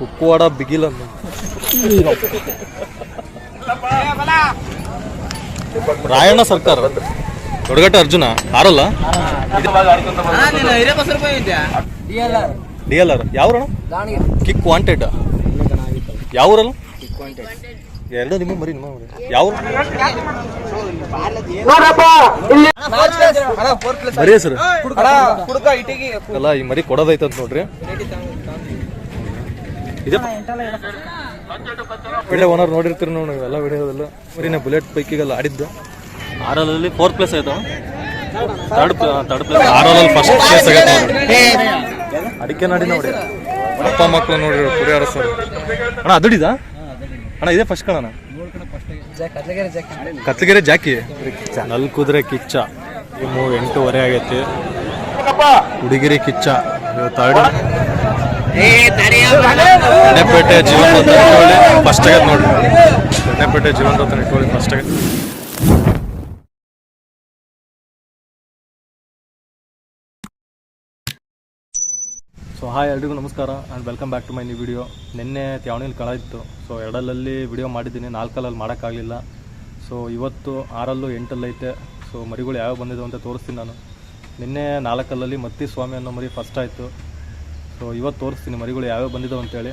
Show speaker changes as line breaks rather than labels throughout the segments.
ಕುಕ್ಕುವಾಡ ಬಿಗಿಲ ರಾಯಣ್ಣ ಸರ್ಕಾರ. ದೊಡ್ಡಗಟ್ಟ ಅರ್ಜುನ ಆರಲ್ಲ ಡಿ ಎಲ್ ಆರ್. ಯಾವ್ರಣ ಕಿಕ್ ವಾಂಟೆಡ್ ಯಾವ್ರಲ್ಲ? ಎರಡು ನಿಮ್ಮ ಮರಿ ನಿಮ್ಮ ಮರಿ. ಯಾವ ಮರಿ ಸರ್ ಅಲ್ಲ ಈ ಮರಿ ಕೊಡೋದೈತಂತ ನೋಡ್ರಿ. ಇದೆ? ವಿಡಿಯೋ ಓನರ್ ನೋಡಿರ್ತೀರಿ ನೋಡಿ ಎಲ್ಲ ವಿಡಿಯೋದಲ್ಲ ಬರೀ ನಾ ಬುಲೆಟ್ ಬೈಕಿಗೆಲ್ಲ ಆಡಿದ್ದು. ಆರಲ್ಲಿ ಫೋರ್ತ್ ಪ್ಲೇಸ್ ಆಯ್ತು. ತರ್ಡ್ ತರ್ಡ್ ಪ್ಲೇಸ್ ಆರಲ್ಲಿ ಫಸ್ಟ್ ಪ್ಲೇಸ್ ಆಗೈತೆ ಅಡಿಕೆ ನಾಡಿ ನೋಡಿ. ಅಪ್ಪ ಮಕ್ಕಳು ನೋಡಿ ಕುರಿ ಸರ್. ಅಣ್ಣ ಅದುಡಿದ ಅಣ್ಣ ಇದೇ ಫಸ್ಟ್ ಕಣ. ಕತ್ಲಗೆರೆ ಜಾಕಿ. ನಲ್ ಕುದುರೆ ಕಿಚ್ಚ. ಇನ್ನು ಎಂಟೂವರೆ ಆಗೈತಿ. ಹುಡುಗಿರಿ ಕಿಚ್ಚ. ಥರ್ಡ್ ಜೀವನ ಇಟ್ಕೊಳ್ಳಿ ಫಸ್ಟ್ ಆಗ ನೋಡಿ ಜೀವನ ರತ್ನ ಇಟ್ಕೊಳ್ಳಿ ಫಸ್ಟ್ ಆಗ ಸೊ ಹಾಯ್ ಎಲ್ರಿಗೂ ನಮಸ್ಕಾರ and welcome back to my new video ನಿನ್ನೆ ತ್ಯಾವಣಿಲಿ ಕಳ ಇತ್ತು. ಸೊ ಎರಡಲ್ಲಲ್ಲಿ ವಿಡಿಯೋ ಮಾಡಿದ್ದೀನಿ. ನಾಲ್ಕಲ್ಲಲ್ಲಿ ಮಾಡೋಕ್ಕಾಗಲಿಲ್ಲ. ಸೊ ಇವತ್ತು ಆರಲ್ಲೂ ಎಂಟಲ್ಲೈತೆ ಸೊ ಮರಿಗಳು ಯಾವ ಬಂದಿದೆ ಅಂತ ತೋರಿಸ್ತೀನಿ ನಾನು. ನಿನ್ನೆ ನಾಲ್ಕಲ್ಲಲ್ಲಿ ಮತ್ತಿ ಸ್ವಾಮಿ ಅನ್ನೋ ಮರಿ ಫಸ್ಟ್ ಆಯಿತು. ಸೊ ಇವತ್ತು ತೋರಿಸ್ತೀನಿ ಮರಿಗಳು ಯಾವ್ಯಾವ ಬಂದಿದ್ದಾವೆ ಅಂತೇಳಿ.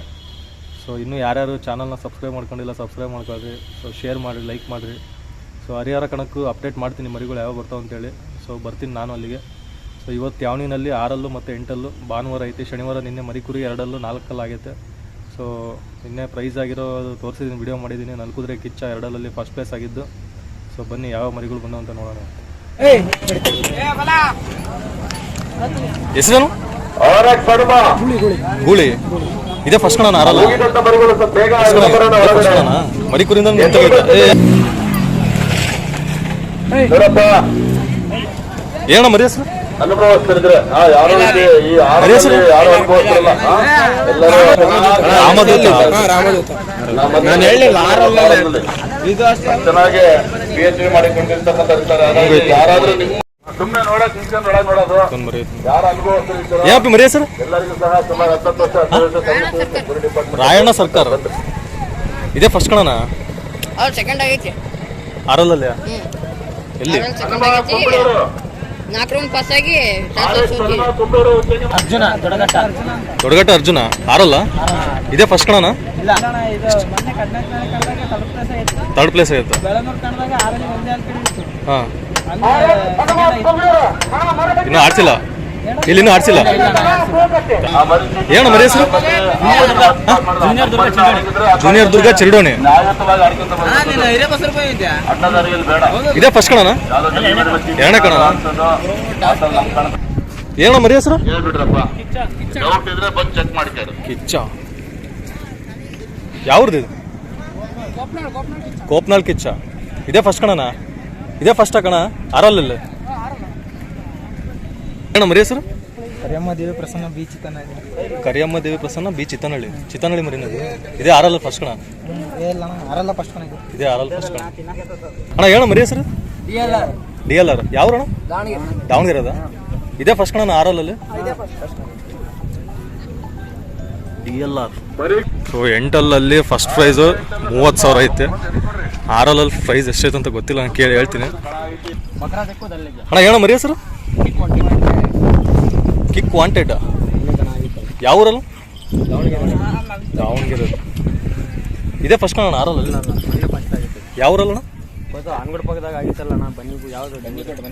ಸೊ ಇನ್ನೂ ಯಾರ್ಯಾರು ಚಾನಲ್ನ ಸಬ್ಸ್ಕ್ರೈಬ್ ಮಾಡ್ಕೊಂಡಿಲ್ಲ ಸಬ್ಸ್ಕ್ರೈಬ್ ಮಾಡ್ಕೊಳ್ರಿ. ಸೊ ಶೇರ್ ಮಾಡಿರಿ ಲೈಕ್ ಮಾಡಿರಿ. ಸೊ ಹರಿಹರ ಕಣಕ್ಕೂ ಅಪ್ಡೇಟ್ ಮಾಡ್ತೀನಿ ಮರಿಗಳು ಯಾವ ಬರ್ತಾವೆ ಅಂತೇಳಿ. ಸೊ ಬರ್ತೀನಿ ನಾನು ಅಲ್ಲಿಗೆ. ಸೊ ಇವತ್ತು ಯಾವನಿನಲ್ಲಿ ಆರಲ್ಲೂ ಮತ್ತು ಎಂಟಲ್ಲೂ ಭಾನುವಾರ ಐತಿ ಶನಿವಾರ ನಿನ್ನೆ ಮರಿಕುರಿ ಎರಡಲ್ಲೂ ನಾಲ್ಕಲ್ಲಿ ಆಗೈತೆ. ಸೊ ನಿನ್ನೆ ಪ್ರೈಸ್ ಆಗಿರೋದು ತೋರಿಸಿದ್ದೀನಿ ವಿಡಿಯೋ ಮಾಡಿದ್ದೀನಿ ನಲ್ಕುದ್ರೆ ಕಿಚ್ಚ ಎರಡಲ್ಲಿ ಫಸ್ಟ್ ಪ್ಲೇಸ್ ಆಗಿದ್ದು. ಸೊ ಬನ್ನಿ ಯಾವ ಮರಿಗಳು ಬಂದವು ಅಂತ ನೋಡೋಣ ಹೆಸರೇನು? ಗೂಳಿ. ಇದೇ ಫಸ್ಟ್ ಕಣ ಆರಲ್ಲ? ಮರಿಕುರಿಂದ ಏನ ಮರಿ ಹೆಸರು?
ನಾನು ಹೇಳಿಲ್ಲ ಚೆನ್ನಾಗಿ ಪಿ ಎಚ್ ಡಿ ಮಾಡಿಕೊಂಡಿರ್ತಕ್ಕಂಥ ಯಾರಾದ್ರೂ ಸುಮ್ಮನೆ ನೋಡಕ್ ನಿಂತ್ಕೊಂಡು ಒಳಗೆ ನೋಡೋದು. ಯಾರು ಎಲ್ಲರಿಗೂ ಸಹ ಸುಮಾರು ಹತ್ತತ್ತು ವರ್ಷ ಹತ್ತು ವರ್ಷ ಸರ್ವಿಸ್ ಡಿಪಾರ್ಟ್ಮೆಂಟ್
ರಾಯಣ್ಣ ಸರ್ಕಾರ. ಇದೇ ಫಸ್ಟ್ ಕಣನ
ಅವ್ರು ಸೆಕೆಂಡ್ ಆಗೈತಿ.
ಆರಲ್ಲಲ್ಲಿ? ಎಲ್ಲಿ?
ನಾಲ್ಕು ರೌಂಡ್ ಪಾಸ್ ಆಗಿ ಅರ್ಜುನ ದೊಡಗಟ್ಟ
ದೊಡಗಟ್ಟ
ದೊಡ್ಡಗಟ್ಟ ಅರ್ಜುನ ಆರಲ್ಲ? ಇದೇ ಫಸ್ಟ್ ಕಣನ ಥರ್ಡ್ ಪ್ಲೇಸ್ ಆಯ್ತು ಹಾಂ. ಇನ್ನೂ ಆಡ್ಸಿಲ್ಲ. ಇಲ್ಲಿ ಇನ್ನೂ ಆಡ್ಸಿಲ್ಲ. ಏನು ಮರಿ ಹೆಸರು ಜೂನಿಯರ್ ದುರ್ಗ ಚಿರಡೋಣಿ ಇದೇ ಫಸ್ಟ್ ಕಣನ?
ಬಗ್ಗೆ
ಎರಡನೇ ಕಣ ಏನೋ ಮರಿ ಹೆಸರು?
ಡೌಟ್ ಇದ್ರೆ ಬಂದು ಚೆಕ್ ಮಾಡ್ತಾರೆ
ಕಿಚ್ಚ. ಯಾವ್ದು ಇದು ಕೋಪ್ನಾಳ್ ಕಿಚ್ಚ. ಇದೇ ಫಸ್ಟ್ ಕಣನ? ಇದೇ ಫಸ್ಟ್ ಕಣ? ಆರಲ್ಲ ಅಣ್ಣ ಮರಿ ಹೆಸರು?
ಕರಿಯಮ್ಮ ದೇವಿ ಪ್ರಸನ್ನ ಬಿ ಚಿತ್ತನಹಳ್ಳಿ.
ಕರಿಯಮ್ಮ ದೇವಿ ಪ್ರಸನ್ನ ಬಿ ಚಿತ್ತನಹಳ್ಳಿ. ಚಿತ್ತನಹಳ್ಳಿ ಮರಿನದು ಇದೇ ಆರಲ್ಲ ಫಸ್ಟ್ ಕಣ?
ಇಲ್ಲ ಅರಲ್ಲ ಫಸ್ಟ್ ಕಣ ಇದು.
ಇದೇ ಆರಲ್ಲ ಫಸ್ಟ್ ಕಣ. ಅಣ್ಣ ಏನ ಮರಿ ಹೆಸರು? D L R. ಯಾವ ಅಣ್ಣ? ದಾವಣಗೆರೆ. ಅದ ಇದೇ ಫಸ್ಟ್ ಕಣ ಆರಲ್ಲ ಡಿ ಎಲ್ ಆರ್. ಸೊ ಎಂಟಲ್ಲಲ್ಲಿ ಫಸ್ಟ್ ಪ್ರೈಸು ಮೂವತ್ತು ಸಾವಿರ ಐತೆ. ಆರಲ್ಲಲ್ಲಿ ಪ್ರೈಸ್ ಎಷ್ಟೈತೆ ಅಂತ ಗೊತ್ತಿಲ್ಲ ನಾನು ಕೇಳಿ ಹೇಳ್ತೀನಿ. ಅಣ್ಣ ಹೇಳೋ ಮರಿ ಸರ್ ಕಿಕ್ ವಾಂಟೆಡ್ ಯಾವ ಊರಲ್ಲ? ದಾವಣಗೆರೆ. ಇದೇ ಫಸ್ಟ್ ಅಣ್ಣ ಆರಲ್ಲಲ್ಲಿ? ಯಾವ ಊರಲ್ಲ ಅಣ್ಣ?
ಅಂಗಡಿ ಪಕ್ಕದಾಗ ಆಗಿತ್ತಲ್ಲ ನಾ ಬನ್ನಿ ಯಾವ್ದು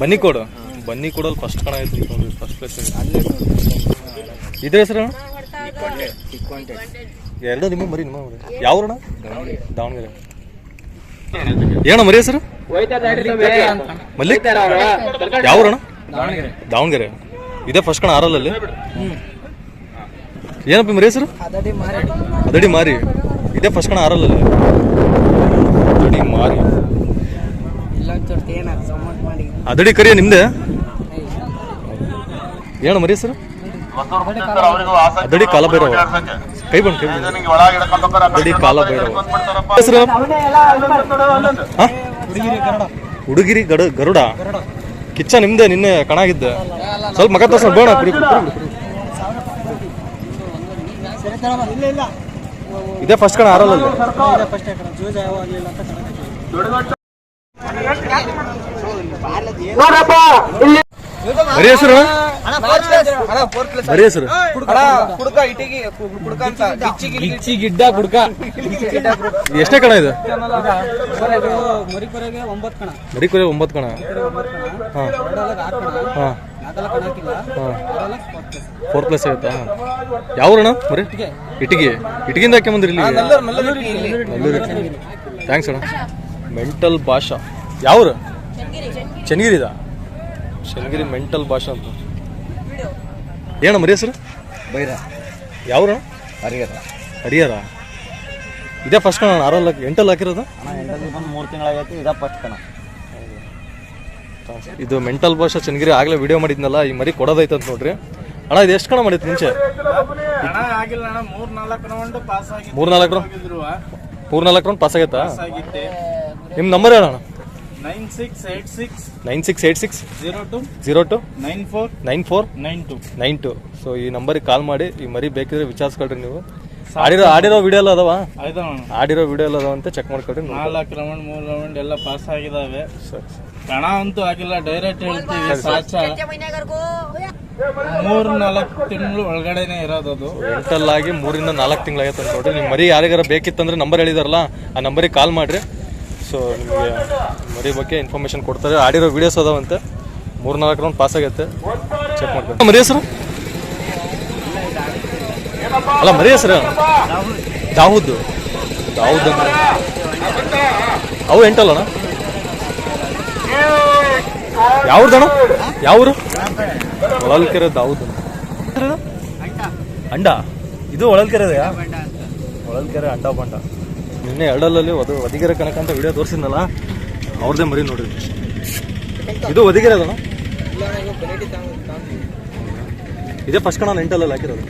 ಬನ್ನಿ ಕೊಡು ಬನ್ನಿ ಕೊಡಲ್ಲಿ ಫಸ್ಟ್ ಕಣ ಐತಿ ಫಸ್ಟ್ ಪ್ಲೇಸ್ ಇದ್ರ ಹೆಸರು ಅಣ್ಣ? ಎರಡು ನಿಮ್ಮ ಮರಿ ನಿಮ್ಮ ಮರಿ ಯಾವ ಊರಣ್ಣ ದಾವಣಗೆರೆ. ಏನಣ್ಣ ಮರಿ ಹೆಸರು? ಮಲ್ಲಿಕ್? ಯಾವ ಊರಣ್ಣ ದಾವಣಗೆರೆ. ಇದೇ ಫಸ್ಟ್ ಕಣ ಆರಲ್ಲಲ್ಲಿ ಏನಪ್ಪ ಮರಿ ಹೆಸರು?
ಅದಡಿ ಮಾರಿ.
ಇದೇ ಫಸ್ಟ್ ಕಣ ಆರಲ್ಲಲ್ಲಿ ಅದಡಿ ಮಾರಿ.
ಏನ
ಅದಡಿ ಕರಿಯ ನಿಮ್ದೆ? ಏನು ಮರಿ ಹೆಸರು? ಅದಡಿ ಕಾಲ ಭೈರವ ಕೈ ಬಂದ್ ಕೈ ದಡಿ ಕಾಲ
ಬಂದ್ಬಿಡ್ತಾರಪ್ಪ.
ಹೆಸರು? ಹುಡುಗಿರಿ ಗಡ. ಗರುಡ. ಕಿಚ್ಚ ನಿಮ್ದೆ ನಿನ್ನೆ ಕಣಾಗಿದ್ದೆ. ಸ್ವಲ್ಪ ಮಗ ತೋರ್ಸ ಬೇಡ ಕುಡಿ ಇದೇ ಫಸ್ಟ್ ಕಣ ಆರಲ್ಲಲ್ಲಿ.
ಇದೆ ಜೂಜ್ ಯಾವ ಆಗಲಿಲ್ಲ ಅಂತ
ಬರೀ ಬರೀ
ಗಿಡ್ಡ. ಕುಡ್ಕ.
ಇದು ಎಷ್ಟೇ ಕಣ ಇದು?
ಮರಿಕೊರೆಗೆ ಒಂಬತ್ತು ಕಣ.
ಮರಿಕೊರೆ ಕುರಿ ಒಂಬತ್ತು ಕಣ. ಹಾಂ.
ಕಣ.
ಹಾಂ.
ನಾಲ್ಕಲ್ಲ ಕಣ ಹಾಕಿಲ್ಲ. ಫೋರ್ತ್ ಪ್ಲೇಸ್
ಫೋರ್ ಪ್ಲಸ್ ಆಗುತ್ತಾ? ಯಾವ ಅಣ್ಣ? ಮರಿ? ಇಟ್ಟಿಗೆ. ಇಟ್ಟಿಗೆಯಿಂದ ಹಾಕಿ ಬಂದ್ರಿ ಇಲ್ಲಿ. ಥ್ಯಾಂಕ್ಸ್ ಅಣ್ಣ. ಮೆಂಟಲ್ ಭಾಷಾ. ಯಾವ್ರು? ಚನ್ನಗಿರಿದ? ಚನ್ನಗಿರಿ. ಮೆಂಟಲ್ ಭಾಷಾ ಅಂತ. ಏನಣ್ಣ ಮರಿ ಹೆಸರು?
ಬೈರ.
ಯಾವ್ರ?
ಹರಿಹರ.
ಹರಿಹರ. ಇದೇ ಫಸ್ಟ್ ಕಣ ಆರಲ್ಲ ಎಂಟಲ್ಲಿ ಹಾಕಿರೋದು?
ಬಂದು ಮೂರು ತಿಂಗಳಾಗೈತಿ ಇದೇ ಫಸ್ಟ್ ಕಣ.
ಇದು ಮೆಂಟಲ್ ಭಾಷಾ ಚನ್ನಗಿರಿ ಆಗಲೇ ವಿಡಿಯೋ ಮಾಡಿದ್ನಲ್ಲ ಈ ಮರಿ ಕೊಡೋದೈತೆ ಅಂತ ನೋಡ್ರಿ. ಅಣ್ಣ ಇದು ಎಷ್ಟು ಕಣ ಮಾಡಿತ್ತು ಮುಂಚೆ?
ಮೂರ್ನಾಲ್ಕು ಮೂರ್ ನಾಲ್ಕು ರೌಂಡ್
ಮೂರ್ ನಾಲ್ಕು ರೌಂಡ್? ಪಾಸ್ ಆಗೈತಾ? ನಿಮ್ಮ ನಂಬರ್ ಹೇಳೋಣ
nine six eight six
nine six eight six
zero two
zero two
nine four
nine four
nine two
nine two. So ಈ ನಂಬರಿಗೆ ಕಾಲ್ ಮಾಡಿ ಈ ಮರಿ ಬೇಕಿದ್ರೆ ವಿಚಾರಿಸ್ಕೊಳ್ರಿ ನೀವು. ಆಡಿರೋ ಆಡಿರೋ ವಿಡಿಯೋ ಎಲ್ಲ ಅದಾವ? ಆಡಿರೋ ವಿಡಿಯೋ ಎಲ್ಲ ಅದಾವ ಅಂತ ಚೆಕ್ ಮಾಡ್ಕೊಳ್ರಿ
ನಾಲ್ಕು ರೌಂಡ್ ಮೂರು ರೌಂಡ್ ಎಲ್ಲ ಪಾಸ್ ಆಗಿದಾವೆ. ಕಣ ಅಂತೂ ಆಗಿಲ್ಲ ಡೈರೆಕ್ಟ್ ಹೇಳ್ತೀವಿ ಸಾಚ ಮೂರ್ ನಾಲ್ಕು ತಿಂಗಳು ಒಳಗಡೆನೆ ಇರೋದದು
ಎಂಟಲ್ಲಾಗಿ ಮೂರಿಂದ ನಾಲ್ಕು ತಿಂಗಳಾಗೈತೆ ಅಂತ ನೋಡ್ರಿ ನಿಮ್ಮ ಮರಿ ಯಾರಿಗಾರ ಬೇಕಿತ್ತಂದ್ರೆ ನಂಬರ್ ಹೇಳಿದಾರಲ್ಲ ಆ ನಂಬರಿಗೆ ಕಾಲ್ ಮಾಡಿರಿ. ಸೊ ನಿಮಗೆ ಮರಿ ಬಗ್ಗೆ ಇನ್ಫಾರ್ಮೇಷನ್ ಕೊಡ್ತಾರೆ. ಆಡಿರೋ ವಿಡಿಯೋಸ್ ಅದಾವಂತೆ. ಮೂರು ನಾಲ್ಕು ರೌಂಡ್ ಪಾಸ್ ಆಗೈತೆ. ಚೆಕ್ ಮಾಡ್ಕೊಂಡು ಮರಿ ಹೆಸರು? ಅಲ್ಲ ಮರಿ ಹೆಸರು? ದಾವೂದ್. ದಾವೂದ್ ಅಂದ್ರೆ? ಅವು ಎಂಟಲ್ಲಣ ಯಾವ್ದಣ್ಣ ಯಾವೂರು? ಒಳಲ್ಕೆರೆ ದಾವೂದ್ ಅಂತ. ಅಂಡ? ಇದು ಹೊಳಲ್ಕೆರೆ ಒಳಲ್ಕೆರೆ ಅಂಡ ಬಂಡ. ನಿನ್ನೆ ಎರಡಲ್ಲಲ್ಲಿ ಒದ ಒದಿಗೆರೆ ಕನಕ ಅಂತ ವಿಡಿಯೋ ತೋರಿಸಿದ್ನಲ್ಲ ಅವ್ರದ್ದೇ ಮರಿ ನೋಡ್ರಿ. ಇದು ಒದಿಗೆರೆ ಅದಣ್ಣ ಇದೇ ಫಸ್ಟ್ ಕಣ ಎಂಟಲ್ಲಿ ಹಾಕಿರೋದು.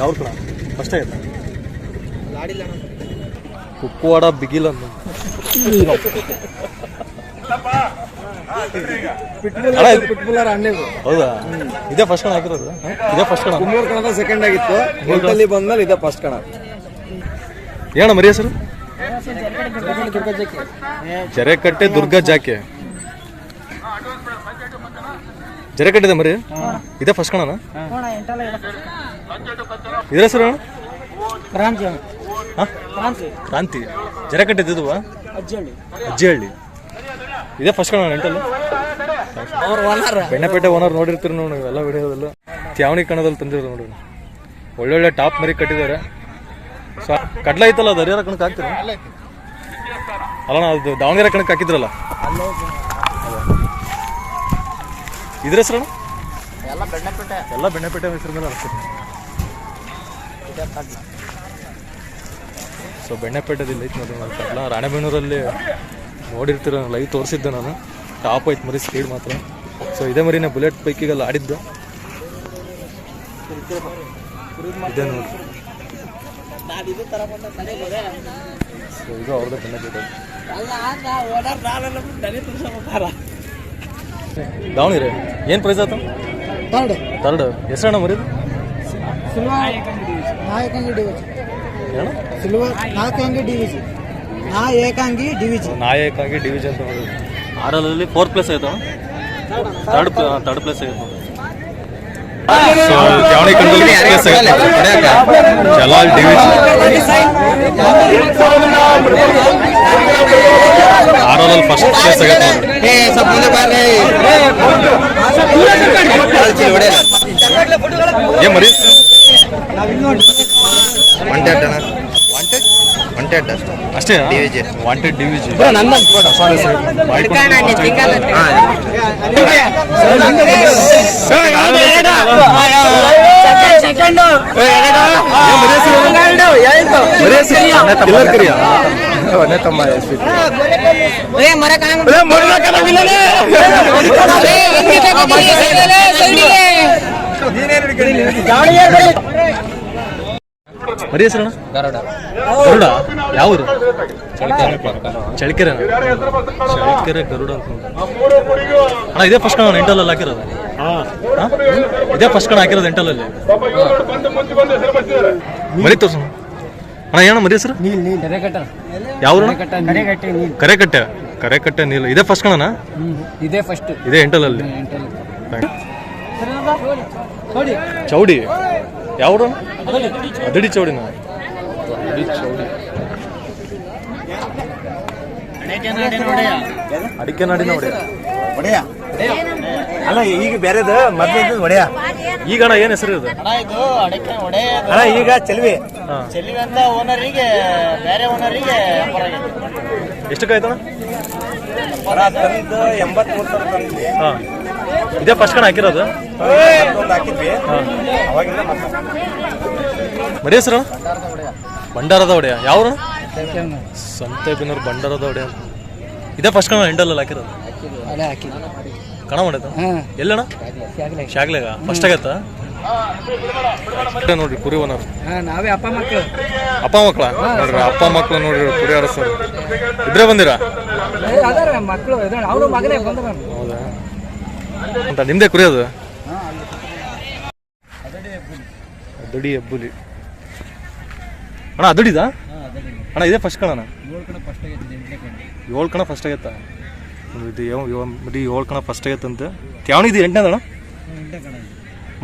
ಯಾವ್ರ ಕಣ. ಫಸ್ಟ್ ಆಯ್ತಾ ಕುಕ್ಕುವಾಡ ಬಿಗಿಲ್ ಹೌದಾ? ಇದೇ ಫಸ್ಟ್ ಕಣ ಹಾಕಿರೋದು? ಇದೇ ಫಸ್ಟ್ ಕಣ?
ಮೂರು ಕಣದ ಸೆಕೆಂಡ್ ಆಗಿತ್ತು. ಬಂದ್ಮೇಲೆ ಇದೇ ಫಸ್ಟ್ ಕಣ.
ಏನ ಮರಿ ಹೆಸರು? ಜರೆಕಟ್ಟೆ ದುರ್ಗಾ ಜಾಕೆ. ಜರೆಕಟ್ಟಿದೆ ಮರಿ? ಇದೆ ಫಸ್ಟ್
ಇಲ್ಲ
ಇದ್ರ ಹೆಸರು?
ಕ್ರಾಂತಿ. ಅಜ್ಜಳ್ಳಿ.
ಅಜ್ಜಿಹಳ್ಳಿ ಇದೇ ಫಸ್ಟ್ ಕಣ ಎಂಟಲ್ಲಿ? ಬೆಣ್ಣೆಪೇಟೆ ಓನರ್ ನೋಡಿರ್ತೀರಿ ನೋಡಿ ಎಲ್ಲ ವಿಡಿಯೋದಲ್ಲ ತ್ಯಾವಣಿ ಕಣದಲ್ಲಿ ತಂದಿರೋದು ನೋಡಿ. ಒಳ್ಳೊಳ್ಳೆ ಟಾಪ್ ಮರಿ ಕಟ್ಟಿದ್ದಾರೆ. ಕಡ್ಲ ಐತಲ್ಲ ಅದು ಹರಿಹರ ಕಣಕ್ಕೆ ಹಾಕ್ತೀರ? ಅಲ್ಲ ಅದು ದಾವಣಗೆರೆ ಕಣಕ್ಕೆ ಹಾಕಿದ್ರಲ್ಲ. ಇದ್ರ ಹೆಸರು ಎಲ್ಲ ಬೆಣ್ಣೆಪೇಟೆ. ಹೆಸರು ಮೇಲೆ ಹಾಕ್ತೀರಿ? ಸೊ ಬೆಣ್ಣೆಪೇಟೆದಲ್ಲಿ ಐತೆ ನೋಡಿ ನಾನು ಕಡ್ಲ. ರಾಣೆಬೆನ್ನೂರಲ್ಲಿ ನೋಡಿರ್ತೀರ ಲೈವ್ ತೋರಿಸಿದ್ದೆ ನಾನು. ಟಾಪ್ ಐತೆ ಮರಿ ಸ್ಪೀಡ್ ಮಾತ್ರ. ಸೊ ಇದೇ ಮರಿನ ಬುಲೆಟ್ ಬೈಕಿಗೆಲ್ಲ ಆಡಿದ್ದು. ಇದೇ ನೋಡಿ ಸೊ ಇದು ಅವ್ರದ್ದು ಬೆಣ್ಣೆಪೇಟೆ ದಾವಣಗೆರೆ ಏನು ಪ್ರೈಸ್ ಆಯ್ತು
ತರ್ಡ್
ತರ್ಡ್ ಹೆಸರಣ್ಣ ಮರಿದು
ನಾಯಕಂಗಿ ಡಿವಿಜಿ
ಏನು?
ಸಿಲ್ವರ್ ನಾಯಕಂಗಿ ಡಿವಿಜಿ ನಾ ಏಕಾಂಗಿ ಡಿವಿಜಿ
ನಾಯಕಾಗಿ ಡಿವಿಷನ್ ಅಂತ ನೋಡಿ ಆರಲ್ಲಿ ಫೋರ್ತ್ ಪ್ಲೇಸ್ ಆಯ್ತು ತರ್ಡ್ ತರ್ಡ್ ಪ್ಲೇಸ್ ಆಯ್ತು. ಸೊ ತ್ಯಾವಣಿ ಕಣದಲ್ಲಿ ಪ್ಲೇಸ್ ಆಯ್ತು ಜಲಾಲ್ ಡಿವಿಷನ್ ಆರಲ್ಲಿ ಫಸ್ಟ್ ಪ್ಲೇಸ್ ಆಗೈತೆ ಏ ಮರಿ
ಒಂಟೆಡ್ ಅಣ್ಣ ಒಂಟೆಡ್ ಒಂಟೆಡ್ ಅಷ್ಟೇ
ಅಷ್ಟೇ
DVG.
ವಾಂಟೆಡ್ ಡಿವಿಜಿ ಮರಿ ಹೆಸರಣ್ಣ? ಗರುಡ. ಯಾವೂರು? ಚಳಿಕೆರೆ ಚಳಿಕೆರೆ ಗರುಡ. ಅಣ್ಣ ಇದೇ ಫಸ್ಟ್ ಕಣ ಎಂಟಲ್ಲಿ ಹಾಕಿರೋದು. ಹಾ? ಇದೇ ಫಸ್ಟ್ ಕಣ ಹಾಕಿರೋದು ಎಂಟಲಲ್ಲಿ
ಬಂದು ಮುಂದೆ ಬಂದು ಹೆಸರು ಬರ್ತಿದ್ದಾರೆ
ಮರಿ ತೋರ್ಸೋಣ ಅಣ್ಣ ಏನಣ್ಣ ಮರಿ ಸರ್
ನೀಲ್ ನೀಲ್ ಕರೆಕಟ್ಟ.
ಯಾವ
ಕರೆಕಟ್ಟೆ ನೀಲ್.
ಕರೆಕಟ್ಟೆ ಕರೆಕಟ್ಟೆ ನೀಲ. ಇದೇ ಫಸ್ಟ್ ಕಣನ
ಇದೇ ಫಸ್ಟ್
ಇದೇ ಎಂಟಲಲ್ಲಿ ಚೌಡಿ. ಯಾವ್ರು ಅದಡಿ. ಚೌಡಿನ ಅದಡಿ ಚೌಡಿ. ಅಡಿಕೆ ನಾಡಿನ ನೋಡಿ
ಒಡೆಯ? ಅಲ್ಲ ಈಗ ಬೇರೆದು ಮದ್ವೆ ಒಡೆಯ?
ಈಗ ಅಣ್ಣ ಏನು ಹೆಸರು ಇದು?
ಅಣ್ಣ
ಈಗ ಚೆಲ್ವಿ.
ಅಂತ ಓನರಿಗೆ ಬೇರೆ ಓನರಿಗೆ
ಹೊರ ತಂದು ಎಂಬತ್ಮೂರು ಸಾವಿರ ತಂದ್ವಿ
ಹಾಂ. ಇದೇ ಫಸ್ಟ್ ಕಣ ಹಾಕಿರೋದು?
ಒಂದು ಹಾಕಿದ್ವಿ. ಅವಾಗಿಂದ
ಮರಿ ಹೆಸರು ಭಂಡಾರದ ಒಡೆಯ ಯಾವ್ರು? ಸಂತೆ ಬಿನ್ನೂರು ಭಂಡಾರದ ಒಡೆಯ ಇದೇ ಫಸ್ಟ್ ಕಣ ಎಂಟಲ್ಲಿ ಹಾಕಿರೋದು? ಕಣ ಮಾಡೈತ
ಹಾಂ
ಎಲ್ಲಣ್ಣ? ಶಾಗ್ಲೆಗ. ಫಸ್ಟ್ ಆಗೈತ? ನೋಡ್ರಿ ಕುರಿ ಓನರ್
ನಾವೇ ಅಪ್ಪ ಮಕ್ಕಳು.
ಅಪ್ಪ ಮಕ್ಕಳ? ನೋಡ್ರಿ ಅಪ್ಪ ಮಕ್ಕಳು ನೋಡ್ರಿ ಕುರಿ ಸರ್. ಇದ್ರೆ ಬಂದಿರಾ?
ಮಕ್ಕಳು ಅವನು ಮಗನೇ
ಹೌದಾ? ಅಂತ ನಿಮ್ದೇ ಕುರಿ ಅದು? ಅದಡಿ ಹೆಬ್ಬುಲಿ. ಅಣ್ಣ ಅದಡಿದಾ ಅಣ್ಣ ಇದೇ ಫಸ್ಟ್ ಕಣ ಏಳು ಕಣ ಫಸ್ಟ್ ಆಗೈತಾ? ಇದು ಬರೀ ಏಳು ಕಣ ಫಸ್ಟ್ ಆಗೈತಂತೆ. ತ್ಯಾವಣಿ ಇದು ಎಂಟನೇದ ಅಣ್ಣ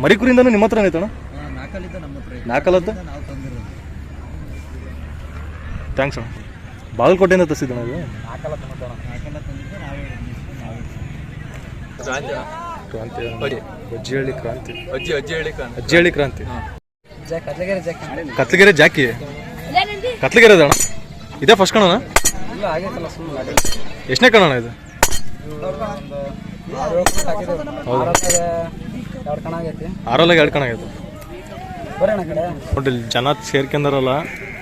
ಮರಿ ಕುರಿಯಿಂದನೂ ನಿಮ್ಮ ಹತ್ರ ಐತಣ್ಣ ತಂದಿರೋದು. ಥ್ಯಾಂಕ್ಸ್ ಅಣ್ಣ. ಬಾಗಲಕೋಟೆಯಿಂದ ತರಿಸಿದ್ದಣ ಇದು? ಕ್ರಾಂತಿ ಅಜ್ಜಿಹಳ್ಳಿ ಕ್ರಾಂತಿ. ಅಜ್ಜಿ ಅಜ್ಜಿಹಳ್ಳಿ ಕ್ರಾಂತಿ. ಅಜ್ಜಿಹಳ್ಳಿ ಕ್ರಾಂತಿ.
ಕತ್ಲಗೆರೆ ಜಾಕ್.
ಕತ್ಲಗೆರೆ ಜಾಕಿ? ಕತ್ಲಗೆರೆ ಅಣ್ಣ? ಇದೇ ಫಸ್ಟ್ ಕಣ
ಇಲ್ಲ ಆಗೈತಲ್ಲ ಸುಮ್ಮನೆ
ಎಷ್ಟನೇ ಕಣಣ ಇದು? ಆರಲ್ಲಾಗ ಎರಡು ಕಣ ಆಗೈತೆ. ನೋಡಿ ಜನ ಸೇರ್ಕೊಂಡಾರಲ್ಲ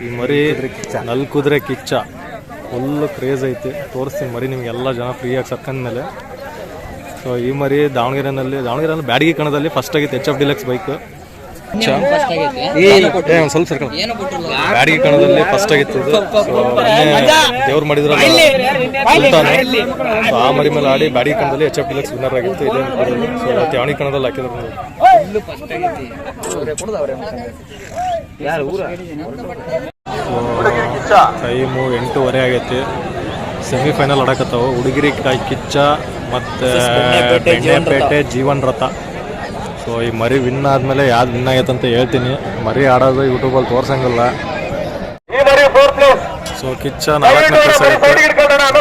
ಈ ಮರಿ ನಲ್ ಕುದುರೆ ಕಿಚ್ಚ. ಫುಲ್ ಕ್ರೇಜ್ ಐತಿ. ತೋರಿಸ್ತೀನಿ ಮರಿ ನಿಮಗೆಲ್ಲ ಜನ ಫ್ರೀಯಾಗಿ ಸರ್ಕಂದ್ಮೇಲೆ. ಸೊ ಈ ಮರಿ ದಾವಣಗೆರೆನಲ್ಲಿ ದಾವಣಗೆರೆ ಬ್ಯಾಡಗಿ ಕಣದಲ್ಲಿ ಫಸ್ಟ್ ಆಗಿತ್ತು ಎಚ್ ಎಫ್ ಡಿಲೆಕ್ಸ್ ಬೈಕ್ ಒಂದು ಸ್ವಲ್ಪ ಬ್ಯಾಡಗಿ ಕಣದಲ್ಲಿ ಫಸ್ಟ್ ಆಗಿತ್ತು ಇದು ದೇವ್ರು ಮಾಡಿದ್ರಲ್ಲ. ಸುಲ್ತಾನ ಸೊ ಆ ಮರಿ ಮೇಲೆ ಆಡಿ ಬ್ಯಾಡಿಗೆ ಕಣದಲ್ಲಿ ಎಚ್ ಎಫ್ ಡಿಲಕ್ಸ್ ವಿನ್ನರ್ ಆಗಿತ್ತು. ಇದೇ ಸೊ ಕಣದಲ್ಲಿ ಹಾಕಿದ್ರು. ಟೈಮು ಎಂಟೂವರೆ ಆಗೈತಿ. ಸೆಮಿಫೈನಲ್ ಆಡಕತ್ತಾವ. ಹುಡುಗಿರಿ ಕಾಯಿ ಕಿಚ್ಚ ಮತ್ತು ಬೆಣ್ಣೆಪೇಟೆ ಜೀವನ್ ರಥ. ಸೊ ಈ ಮರಿ ವಿನ್ ಆದಮೇಲೆ ಯಾವ್ದು ವಿನ್ ಆಗೈತೆ ಅಂತ ಹೇಳ್ತೀನಿ. ಮರಿ ಆಡೋದು ಯೂಟ್ಯೂಬಲ್ಲಿ ತೋರ್ಸಂಗಿಲ್ಲ.
ಈ ಮರಿ ಫೋರ್ ಪ್ಲೇಸ್
ಸೊ ಕಿಚ್ಚ ನಾಲ್ಕನೇ ಪ್ಲೇಸ್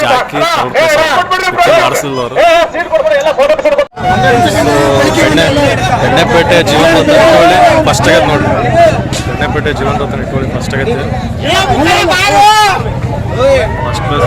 ಜಾಕಿ ಅವರು ಬೆಣ್ಣೆಪೇಟೆ ಜೀವನ ಇಟ್ಕೊಳ್ಳಿ ಫಸ್ಟ್ ಆಗೈತೆ ನೋಡಿ ಬೆಣ್ಣೆಪೇಟೆ ಜೀವನ ಇಟ್ಕೊಳ್ಳಿ ಫಸ್ಟ್ ಆಗೈತೆ. ಫಸ್ಟ್ ಪ್ಲೇಸ್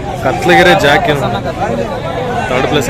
ಕತ್ಲಗೆರೆ ಜಾಕಿ ಥರ್ಡ್ ಪ್ಲೇಸ್